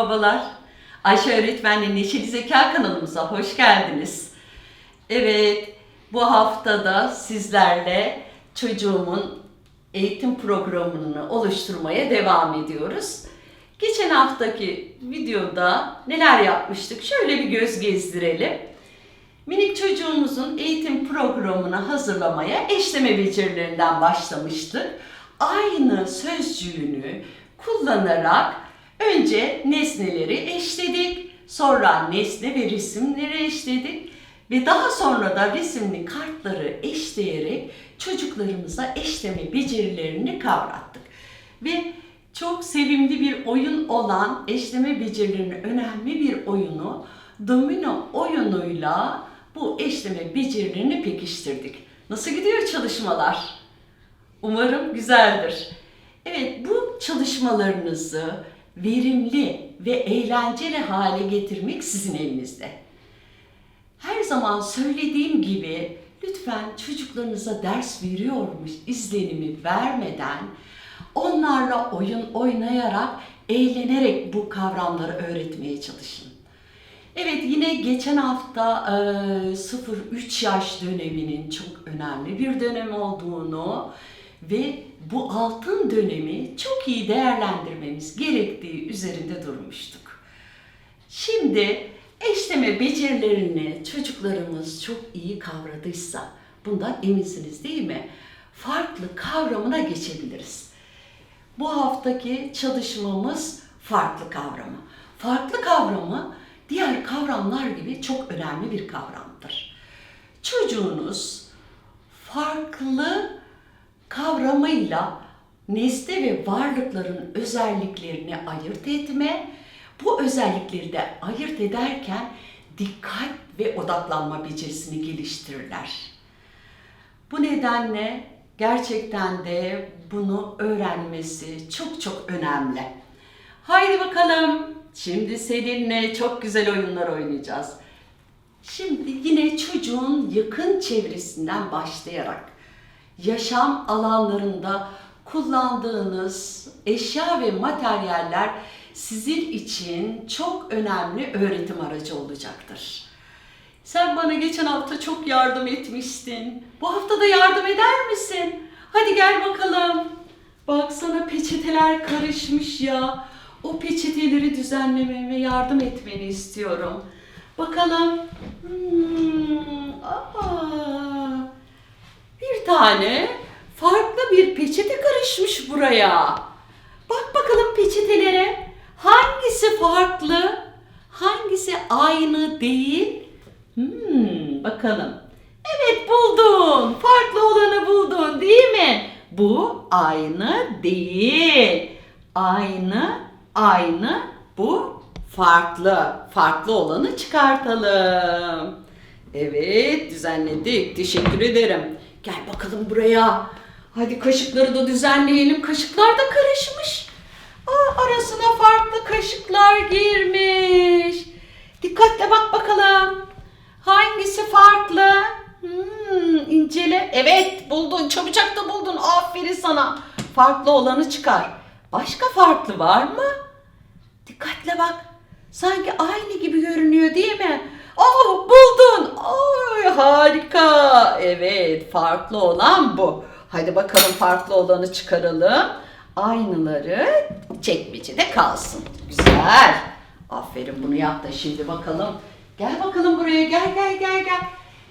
babalar. Ayşe Öğretmen'le Neşeli Zeka kanalımıza hoş geldiniz. Evet, bu haftada sizlerle çocuğumun eğitim programını oluşturmaya devam ediyoruz. Geçen haftaki videoda neler yapmıştık? Şöyle bir göz gezdirelim. Minik çocuğumuzun eğitim programını hazırlamaya eşleme becerilerinden başlamıştık. Aynı sözcüğünü kullanarak önce nesneleri eşledik, sonra nesne ve resimleri eşledik ve daha sonra da resimli kartları eşleyerek çocuklarımıza eşleme becerilerini kavrattık. Ve çok sevimli bir oyun olan eşleme becerilerinin önemli bir oyunu domino oyunuyla bu eşleme becerilerini pekiştirdik. Nasıl gidiyor çalışmalar? Umarım güzeldir. Evet bu çalışmalarınızı verimli ve eğlenceli hale getirmek sizin elinizde. Her zaman söylediğim gibi lütfen çocuklarınıza ders veriyormuş izlenimi vermeden onlarla oyun oynayarak, eğlenerek bu kavramları öğretmeye çalışın. Evet yine geçen hafta e, 0-3 yaş döneminin çok önemli bir dönem olduğunu ve bu altın dönemi çok iyi değerlendirmemiz gerektiği üzerinde durmuştuk. Şimdi eşleme becerilerini çocuklarımız çok iyi kavradıysa bundan eminsiniz değil mi? Farklı kavramına geçebiliriz. Bu haftaki çalışmamız farklı kavramı. Farklı kavramı diğer kavramlar gibi çok önemli bir kavramdır. Çocuğunuz farklı kavramıyla nesne ve varlıkların özelliklerini ayırt etme, bu özellikleri de ayırt ederken dikkat ve odaklanma becerisini geliştirirler. Bu nedenle gerçekten de bunu öğrenmesi çok çok önemli. Haydi bakalım. Şimdi seninle çok güzel oyunlar oynayacağız. Şimdi yine çocuğun yakın çevresinden başlayarak yaşam alanlarında kullandığınız eşya ve materyaller sizin için çok önemli öğretim aracı olacaktır. Sen bana geçen hafta çok yardım etmiştin. Bu hafta da yardım eder misin? Hadi gel bakalım. Baksana peçeteler karışmış ya. O peçeteleri düzenlememe yardım etmeni istiyorum. Bakalım. Hmm, aa, bir tane farklı bir peçete karışmış buraya. Bak bakalım peçetelere. Hangisi farklı? Hangisi aynı değil? Hmm, bakalım. Evet buldun. Farklı olanı buldun değil mi? Bu aynı değil. Aynı, aynı. Bu farklı. Farklı olanı çıkartalım. Evet düzenledik. Teşekkür ederim. Gel bakalım buraya. Hadi kaşıkları da düzenleyelim. Kaşıklar da karışmış. Aa, arasına farklı kaşıklar girmiş. Dikkatle bak bakalım. Hangisi farklı? Hmm, incele. Evet buldun. Çabucak da buldun. Aferin sana. Farklı olanı çıkar. Başka farklı var mı? Dikkatle bak. Sanki aynı gibi görünüyor değil mi? Oh buldun. Oy harika. Evet farklı olan bu. Hadi bakalım farklı olanı çıkaralım. Aynıları çekmecede kalsın. Güzel. Aferin bunu yap da şimdi bakalım. Gel bakalım buraya gel gel gel gel.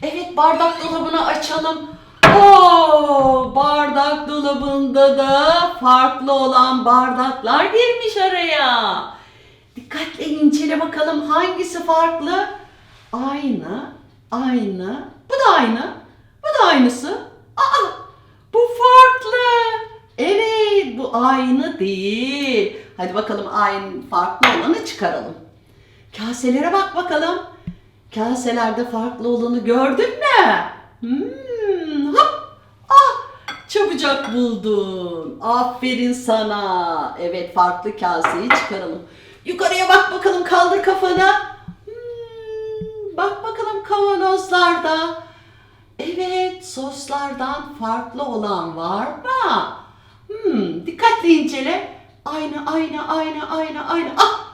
Evet bardak dolabını açalım. Oo, bardak dolabında da farklı olan bardaklar girmiş araya. Dikkatle incele bakalım hangisi farklı? Aynı, aynı. Bu da aynı. Bu da aynısı. Aa, bu farklı. Evet, bu aynı değil. Hadi bakalım aynı farklı olanı çıkaralım. Kaselere bak bakalım. Kaselerde farklı olanı gördün mü? Hmm, hop. Ah, çabucak buldun. Aferin sana. Evet, farklı kaseyi çıkaralım. Yukarıya bak bakalım, kaldır kafanı. Hmm, bak bakalım kavanozlarda. Evet, soslardan farklı olan var mı? Hmm, dikkatli incele. Aynı, aynı, aynı, aynı, aynı. Ah!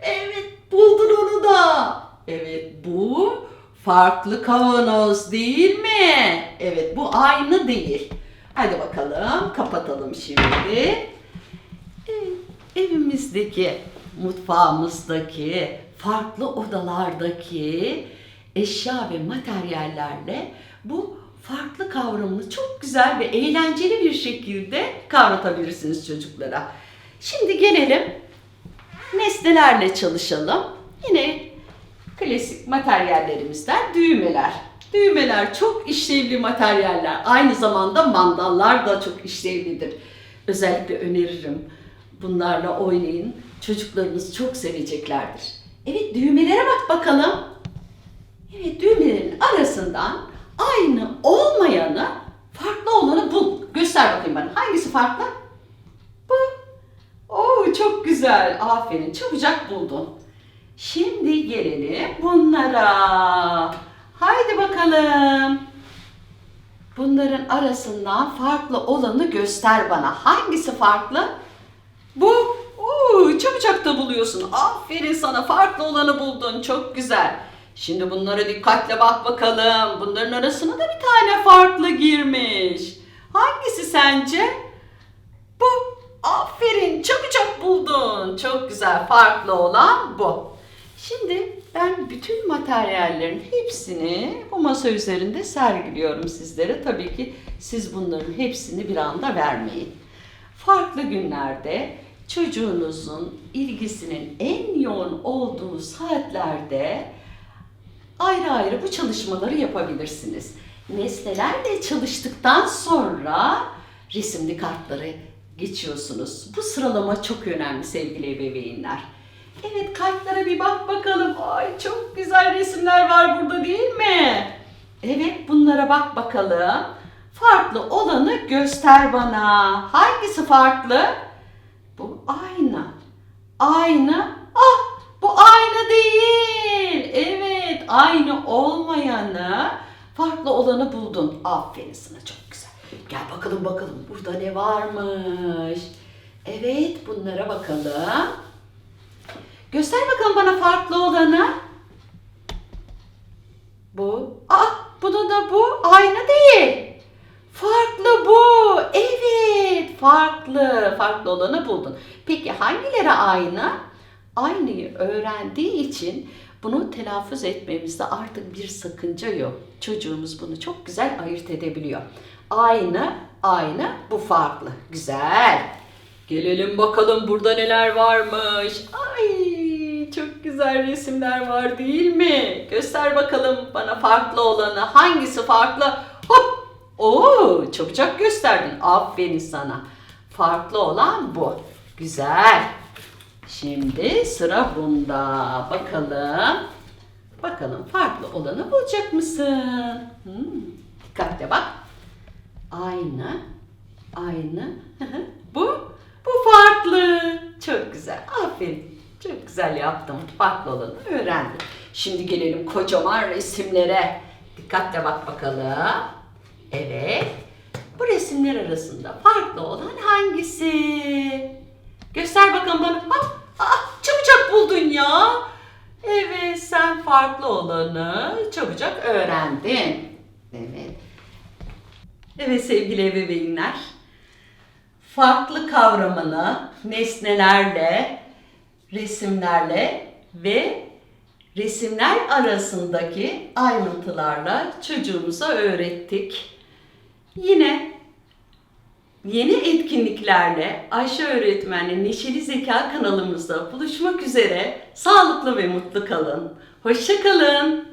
Evet buldun onu da. Evet bu farklı kavanoz değil mi? Evet bu aynı değil. Hadi bakalım kapatalım şimdi. Evet, evimizdeki, mutfağımızdaki, farklı odalardaki eşya ve materyallerle bu farklı kavramını çok güzel ve eğlenceli bir şekilde kavratabilirsiniz çocuklara. Şimdi gelelim nesnelerle çalışalım. Yine klasik materyallerimizden düğmeler. Düğmeler çok işlevli materyaller. Aynı zamanda mandallar da çok işlevlidir. Özellikle öneririm. Bunlarla oynayın. Çocuklarınız çok seveceklerdir. Evet düğmelere bak bakalım. Evet düğmelerin arasından aynı olmayanı farklı olanı bul. Göster bakayım bana. Hangisi farklı? Bu. Oo çok güzel. Aferin. Çabucak buldun. Şimdi gelelim bunlara. Haydi bakalım. Bunların arasından farklı olanı göster bana. Hangisi farklı? Bu. Oo, çabucak da buluyorsun. Aferin sana. Farklı olanı buldun. Çok güzel. Şimdi bunlara dikkatle bak bakalım. Bunların arasına da bir tane farklı girmiş. Hangisi sence? Bu. Aferin. Çabucak buldun. Çok güzel. Farklı olan bu. Şimdi ben bütün materyallerin hepsini bu masa üzerinde sergiliyorum sizlere. Tabii ki siz bunların hepsini bir anda vermeyin. Farklı günlerde çocuğunuzun ilgisinin en yoğun olduğu saatlerde ayrı ayrı bu çalışmaları yapabilirsiniz. Nesnelerle çalıştıktan sonra resimli kartları geçiyorsunuz. Bu sıralama çok önemli sevgili ebeveynler. Evet kartlara bir bak bakalım. Ay çok güzel resimler var burada değil mi? Evet bunlara bak bakalım. Farklı olanı göster bana. Hangisi farklı? Bu aynı. Aynı. Ah bu aynı değil. Evet aynı olmayanı farklı olanı buldun. Aferin sana çok güzel. Gel bakalım bakalım burada ne varmış. Evet bunlara bakalım. Göster bakalım bana farklı olanı. Bu. Aa, bunu da bu. Aynı değil. Farklı bu. Farklı. Farklı olanı buldun. Peki hangileri aynı? Aynıyı öğrendiği için bunu telaffuz etmemizde artık bir sakınca yok. Çocuğumuz bunu çok güzel ayırt edebiliyor. Aynı, aynı, bu farklı. Güzel. Gelelim bakalım burada neler varmış. Ay çok güzel resimler var değil mi? Göster bakalım bana farklı olanı. Hangisi farklı? Oo, çabucak gösterdin. Aferin sana. Farklı olan bu. Güzel. Şimdi sıra bunda. Bakalım. Bakalım farklı olanı bulacak mısın? Hmm, dikkatle bak. Aynı. Aynı. bu. Bu farklı. Çok güzel. Aferin. Çok güzel yaptım. Farklı olanı öğrendim. Şimdi gelelim kocaman resimlere. Dikkatle bak bakalım. Evet. Bu resimler arasında farklı olan hangisi? Göster bakalım bana. Bak. Aa, çabucak buldun ya. Evet sen farklı olanı çabucak öğrendin. Evet. Evet sevgili ebeveynler. Farklı kavramını nesnelerle, resimlerle ve resimler arasındaki ayrıntılarla çocuğumuza öğrettik. Yine yeni etkinliklerle Ayşe Öğretmen'le Neşeli Zeka kanalımızda buluşmak üzere. Sağlıklı ve mutlu kalın. Hoşça kalın.